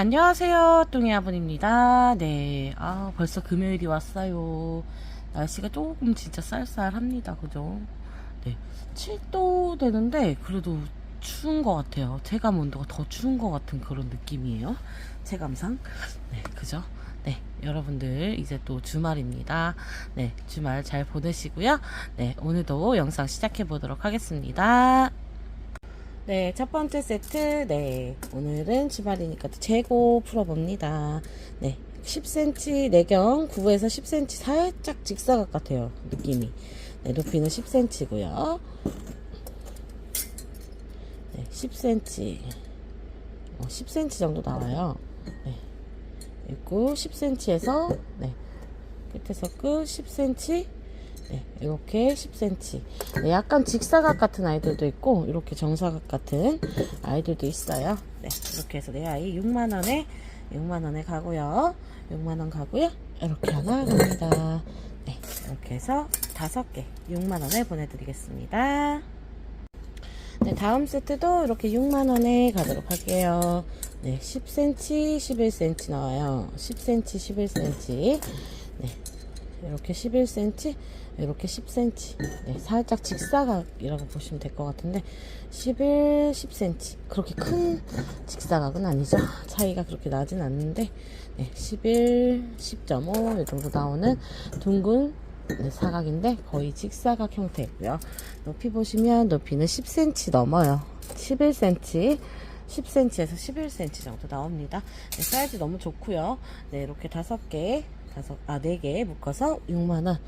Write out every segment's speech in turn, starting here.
안녕하세요. 뚱이 아분입니다. 네, 아, 벌써 금요일이 왔어요. 날씨가 조금 진짜 쌀쌀합니다. 그죠? 네, 7도 되는데, 그래도 추운 것 같아요. 체감 온도가 더 추운 것 같은 그런 느낌이에요. 체감상. 네, 그죠? 네, 여러분들, 이제 또 주말입니다. 네, 주말 잘 보내시고요. 네, 오늘도 영상 시작해 보도록 하겠습니다. 네, 첫 번째 세트. 네, 오늘은 주말이니까 또 재고 풀어봅니다. 네, 10cm 내경 9에서 10cm 살짝 직사각 같아요. 느낌이. 네, 높이는 10cm고요. 네, 10cm. 어, 10cm 정도 나와요. 네. 있고 10cm에서 네. 끝에서 끝 10cm 네, 이렇게 10cm. 네, 약간 직사각 같은 아이들도 있고, 이렇게 정사각 같은 아이들도 있어요. 네, 이렇게 해서 내 아이 6만원에, 6만원에 가고요. 6만원 가고요. 이렇게 하나 갑니다. 네, 이렇게 해서 5개, 6만원에 보내드리겠습니다. 네, 다음 세트도 이렇게 6만원에 가도록 할게요. 네, 10cm, 11cm 나와요. 10cm, 11cm. 네, 이렇게 11cm, 이렇게 10cm. 네, 살짝 직사각이라고 보시면 될 것 같은데, 11, 10cm. 그렇게 큰 직사각은 아니죠. 차이가 그렇게 나진 않는데, 네, 11, 10.5, 이 정도 나오는 둥근 네, 사각인데, 거의 직사각 형태고요 높이 보시면 높이는 10cm 넘어요. 11cm. 10cm에서 11cm 정도 나옵니다. 네, 사이즈 너무 좋고요. 네, 이렇게 다섯 개, 다섯, 아, 네 개 묶어서 6만원.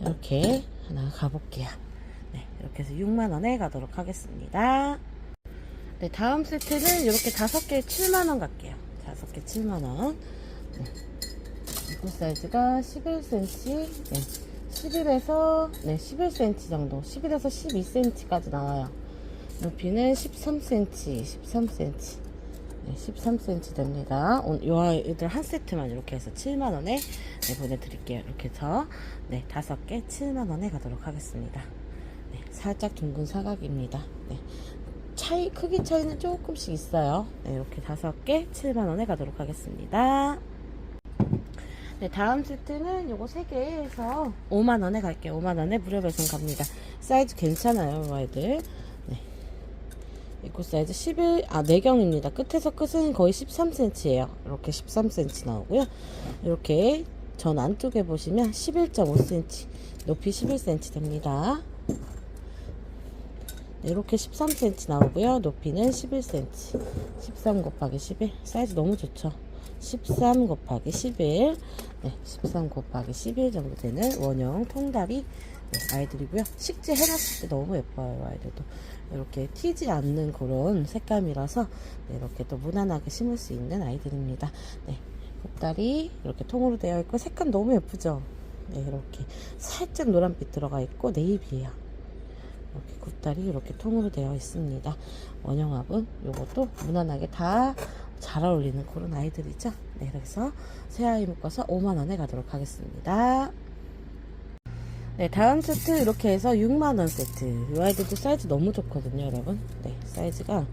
이렇게 하나 가볼게요. 네, 이렇게 해서 6만원에 가도록 하겠습니다. 네, 다음 세트는 이렇게 다섯 개에 7만원 갈게요. 다섯 개 7만원. 네. 입구 사이즈가 11cm, 네, 11에서, 네, 11cm 정도. 11에서 12cm까지 나와요. 높이는 13cm, 13cm. 네, 13cm 됩니다. 요 아이들 한 세트만 이렇게 해서 7만원에 네, 보내드릴게요. 이렇게 해서 네, 다섯 개 7만원에 가도록 하겠습니다. 네, 살짝 둥근 사각입니다. 네, 차이, 크기 차이는 조금씩 있어요. 네, 이렇게 다섯 개 7만원에 가도록 하겠습니다. 네, 다음 세트는 요거 3개에서 5만원에 갈게요. 5만원에 무료 배송 갑니다. 사이즈 괜찮아요, 이 아이들. 네. 입구 사이즈 11, 아, 내경입니다. 끝에서 끝은 거의 13cm예요. 이렇게 13cm 나오고요. 이렇게 전 안쪽에 보시면 11.5cm, 높이 11cm 됩니다. 네, 이렇게 13cm 나오고요. 높이는 11cm. 13 곱하기 11. 사이즈 너무 좋죠. 13 곱하기 11. 네, 13 곱하기 11 정도 되는 원형 통다리 네, 아이들이고요. 식재 해놨을 때 너무 예뻐요, 아이들도. 이렇게 튀지 않는 그런 색감이라서 네, 이렇게 또 무난하게 심을 수 있는 아이들입니다. 네, 곱다리 이렇게 통으로 되어 있고 색감 너무 예쁘죠? 네, 이렇게 살짝 노란빛 들어가 있고 네이비예요. 이렇게 굽다리 이렇게 통으로 되어 있습니다. 원형합은 이것도 무난하게 다 잘 어울리는 그런 아이들이죠. 네, 그래서 새 아이 묶어서 5만원에 가도록 하겠습니다. 네, 다음 세트 이렇게 해서 6만원 세트. 이 아이들도 사이즈 너무 좋거든요, 여러분. 네, 사이즈가,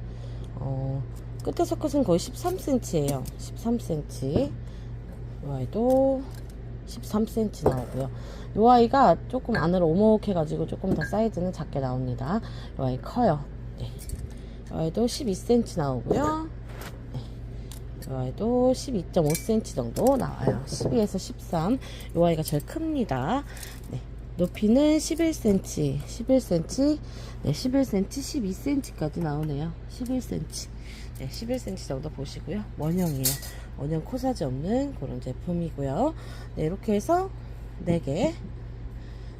어, 끝에서 끝은 거의 13cm예요. 13cm. 이 아이도 13cm 나오고요. 이 아이가 조금 안으로 오목해가지고 조금 더 사이즈는 작게 나옵니다. 이 아이 커요. 네. 이 아이도 12cm 나오고요. 아이도 12.5cm 정도 나와요. 12에서 13. 이 아이가 제일 큽니다. 네. 높이는 11cm, 11cm, 네, 11cm, 12cm까지 나오네요. 11cm. 네, 11cm 정도 보시고요. 원형이에요. 원형 코사지 없는 그런 제품이고요. 네, 이렇게 해서 4개,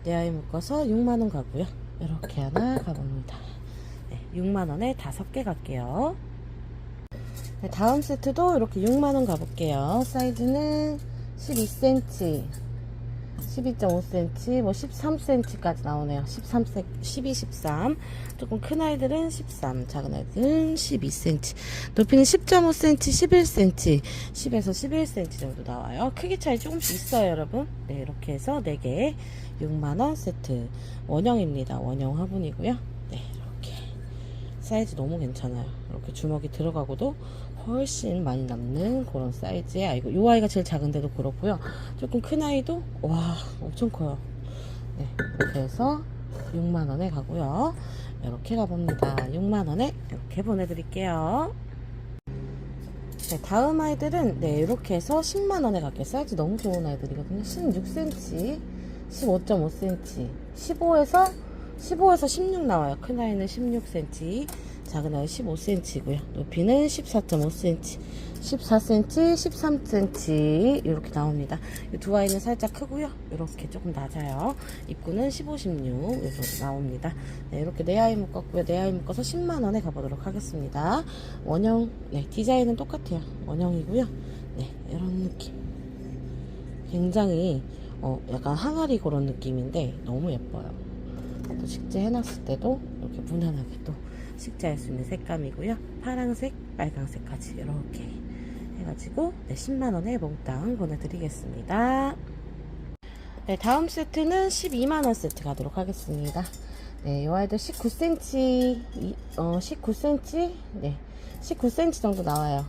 네 아이 묶어서 6만원 가고요. 이렇게 하나 가봅니다. 네, 6만원에 5개 갈게요. 네, 다음 세트도 이렇게 6만원 가볼게요. 사이즈는 12cm, 12.5cm, 뭐 13cm까지 나오네요. 13, 12, 13. 조금 큰 아이들은 13, 작은 아이들은 12cm. 높이는 10.5cm, 11cm, 10에서 11cm 정도 나와요. 크기 차이 조금씩 있어요, 여러분. 네, 이렇게 해서 4개 6만원 세트. 원형입니다. 원형 화분이고요. 네, 이렇게. 사이즈 너무 괜찮아요. 이렇게 주먹이 들어가고도 훨씬 많이 남는 그런 사이즈의 아이고 이 아이가 제일 작은데도 그렇고요. 조금 큰 아이도 와 엄청 커요. 네 이렇게 해서 6만원에 가고요. 이렇게 가봅니다. 6만원에 이렇게 보내드릴게요. 네, 다음 아이들은 네 이렇게 해서 10만원에 갈게요. 사이즈 너무 좋은 아이들이거든요. 16cm 15.5cm 15에서 15에서 16 나와요. 큰 아이는 16cm 작은 아이 15cm고요. 높이는 14.5cm 14cm 13cm 이렇게 나옵니다. 이 두 아이는 살짝 크고요. 이렇게 조금 낮아요. 입구는 15, 16 이렇게 나옵니다. 네, 이렇게 네 아이 묶었고요. 네 아이 묶어서 10만 원에 가보도록 하겠습니다. 원형 네, 디자인은 똑같아요. 원형이고요. 네 이런 느낌. 굉장히 어, 약간 항아리 그런 느낌인데 너무 예뻐요. 또 식재 해놨을 때도 이렇게 무난하게 또 식재할 수 있는 색감이고요. 파랑색 빨강색까지 이렇게 해가지고 네, 10만원에 몽땅 보내드리겠습니다. 네 다음 세트는 12만원 세트 가도록 하겠습니다. 네, 이 아이들 19cm, 이- 어, 19cm, 네, 19cm 정도 나와요.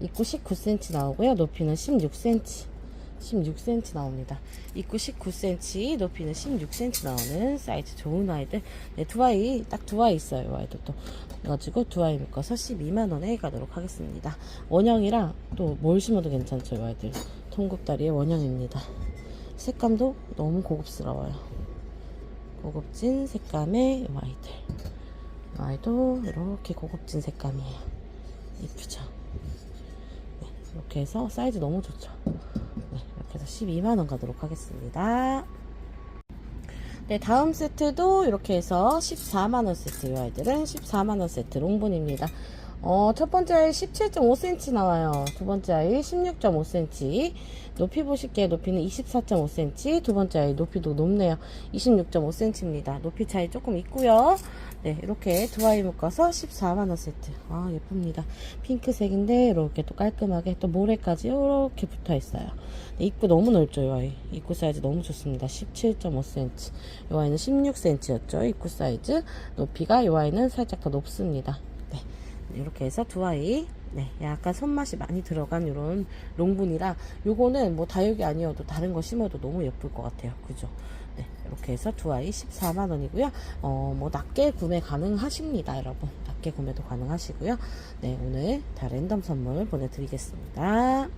입구 19cm 나오고요. 높이는 16cm, 16cm 나옵니다. 입구 19cm, 높이는 16cm 나오는 사이즈 좋은 아이들. 네, 두 아이, 딱 두 아이 있어요. 이 아이도 또. 그래가지고 두 아이 묶어서 12만원에 가도록 하겠습니다. 원형이라 또 뭘 심어도 괜찮죠. 이 아이들. 통굽다리의 원형입니다. 색감도 너무 고급스러워요. 고급진 색감의 이 아이들. 이 아이도 이렇게 고급진 색감이에요. 이쁘죠? 네, 이렇게 해서 사이즈 너무 좋죠? 해서 12만원 가도록 하겠습니다. 네, 다음 세트도 이렇게 해서 14만원 세트. 이 아이들은 14만원 세트 롱분입니다. 어, 첫 번째 아이 17.5cm 나와요. 두 번째 아이 16.5cm. 높이 보실게요. 높이는 24.5cm. 두 번째 아이 높이도 높네요. 26.5cm입니다. 높이 차이 조금 있고요. 네, 이렇게 두 아이 묶어서 14만원 세트. 아, 예쁩니다. 핑크색인데, 이렇게 또 깔끔하게 또 모래까지 이렇게 붙어 있어요. 네, 입구 너무 넓죠, 이 아이. 입구 사이즈 너무 좋습니다. 17.5cm. 이 아이는 16cm였죠, 입구 사이즈. 높이가 이 아이는 살짝 더 높습니다. 네. 이렇게 해서 두 아이 네, 약간 손맛이 많이 들어간 이런 롱분이라 요거는 뭐 다육이 아니어도 다른 거 심어도 너무 예쁠 것 같아요. 그죠? 네, 이렇게 해서 두 아이 14만원이고요. 어, 뭐 낮게 구매 가능하십니다, 여러분. 낮게 구매도 가능하시고요. 네, 오늘 다 랜덤 선물 보내드리겠습니다.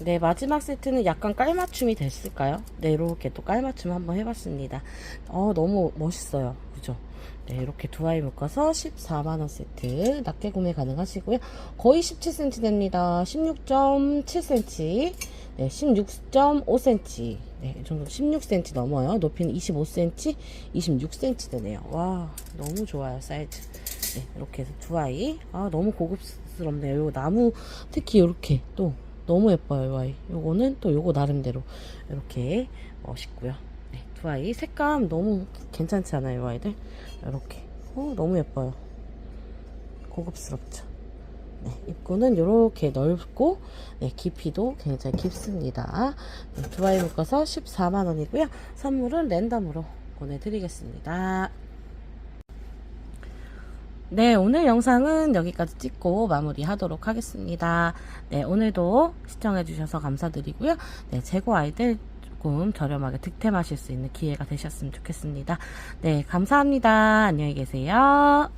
네, 마지막 세트는 약간 깔맞춤이 됐을까요? 네, 이렇게 또 깔맞춤 한번 해봤습니다. 어, 너무 멋있어요. 그죠? 네, 이렇게 두 아이 묶어서 14만원 세트 낮게 구매 가능하시고요. 거의 17cm 됩니다. 16.7cm, 네, 16.5cm, 네, 이 정도 16cm 넘어요. 높이는 25cm, 26cm 되네요. 와, 너무 좋아요, 사이즈. 네, 이렇게 해서 두 아이. 아, 너무 고급스럽네요. 요 나무, 특히 이렇게 또 너무 예뻐요, 이 아이. 요거는 또 요거 나름대로 이렇게 멋있고요. 네, 두 아이 색감 너무 괜찮지 않아요, 이 아이들? 이렇게. 어, 너무 예뻐요. 고급스럽죠. 네, 입구는 이렇게 넓고 네, 깊이도 굉장히 깊습니다. 네, 두 아이 묶어서 14만원이고요. 선물은 랜덤으로 보내드리겠습니다. 네, 오늘 영상은 여기까지 찍고 마무리 하도록 하겠습니다. 네, 오늘도 시청해 주셔서 감사드리고요. 네, 재고 아이들 조금 저렴하게 득템하실 수 있는 기회가 되셨으면 좋겠습니다. 네, 감사합니다. 안녕히 계세요.